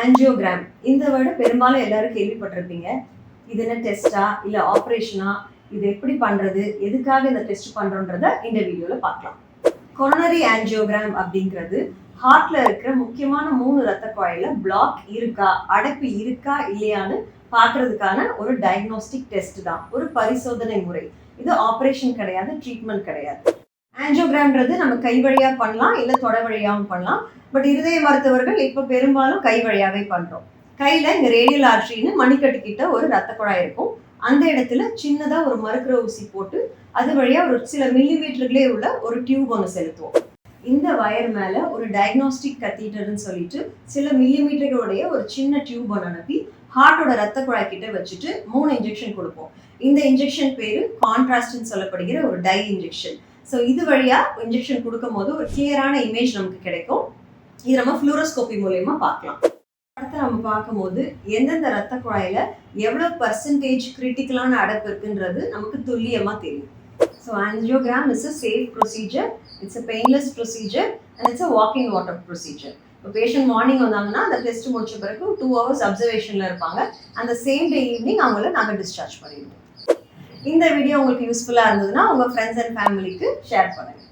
Angiogram இந்த word பெரும்பாலும் எல்லாரும் கேள்விப்பட்டிருப்பீங்க. இது என்ன டெஸ்டா இல்ல ஆப்ரேஷனா இது எப்படி பண்றது? எதுக்காக இந்த டெஸ்ட் பண்ணுறோன்றத இந்த வீடியோவில் பார்க்கலாம். கொரோனரி ஆன்ஜியோகிராம் அப்படிங்கிறது ஹார்ட்ல இருக்கிற முக்கியமான மூணு ரத்த குழாயில பிளாக் இருக்கா? அடைப்பு இருக்கா? இல்லையான்னு பார்க்கறதுக்கான ஒரு டயக்னோஸ்டிக் டெஸ்ட் தான். ஒரு பரிசோதனை முறை. இது ஆப்ரேஷன் கிடையாது ட்ரீட்மெண்ட் கிடையாது. ஆஞ்சியோகிராம்ன்றது நம்ம கை வழியா பண்ணலாம் இல்ல தொட வழியாவும் பண்ணலாம். பட் இருதய மருத்துவர்கள் இப்போ பெரும்பாலும் கை வழியாகவே பண்ணுறோம் கையில் இந்த ரேடியல் ஆர்ட்ரின்னு மணிக்கட்டு கிட்ட ஒரு ரத்த குழாய் இருக்கும். அந்த இடத்துல சின்னதா ஒரு மறுக்கிற ஊசி போட்டு அது வழியா ஒரு சில மில்லிமீட்டர்களே உள்ள ஒரு டியூப் ஒன்று செலுத்துவோம். இந்த வயர் மேல ஒரு டயக்னோஸ்டிக் கத்தீட்டர்னு சொல்லிட்டு சில மில்லிமீட்டர்களுடைய ஒரு சின்ன டியூப் ஒன்று அனுப்பி ஹார்ட்டோட ரத்த குழாய் கிட்ட வச்சுட்டு மூணு இன்ஜெக்ஷன் கொடுப்போம். இந்த இன்ஜெக்ஷன் பேரு கான்ட்ராஸ்ட்னு சொல்லப்படுகிற ஒரு டை இன்ஜெக்ஷன் ஸோ இது வழியா இன்ஜெக்ஷன் கொடுக்கும் போது ஒரு கிளியரான இமேஜ் நமக்கு கிடைக்கும். இது நம்ம ஃப்ளூரோஸ்கோபி மூலயமா பார்க்கலாம். அடுத்து நம்ம பார்க்கும்போது எந்தெந்த ரத்த குழாயில எவ்வளவு பர்சன்டேஜ் கிரிட்டிக்கலான அடைப்பு இருக்குன்றது நமக்கு துல்லியமா தெரியும். So angiogram is a safe procedure it's a painless procedure and it's a walking water procedure இப்போ பேஷண்ட் மார்னிங் வந்தாங்கன்னா அந்த டெஸ்ட் முடிச்ச பிறகு டூ ஹவர்ஸ் அப்சர்வேஷனில் இருப்பாங்க. அந்த சேம் டே ஈவினிங் அவங்கள நாங்கள் டிஸ்சார்ஜ் பண்ணிடுவோம். இந்த வீடியோ உங்களுக்கு யூஸ்ஃபுல்லாக இருந்ததுன்னா உங்கள் ஃப்ரெண்ட்ஸ் அண்ட் ஃபேமிலிக்கு ஷேர் பண்ணுங்கள்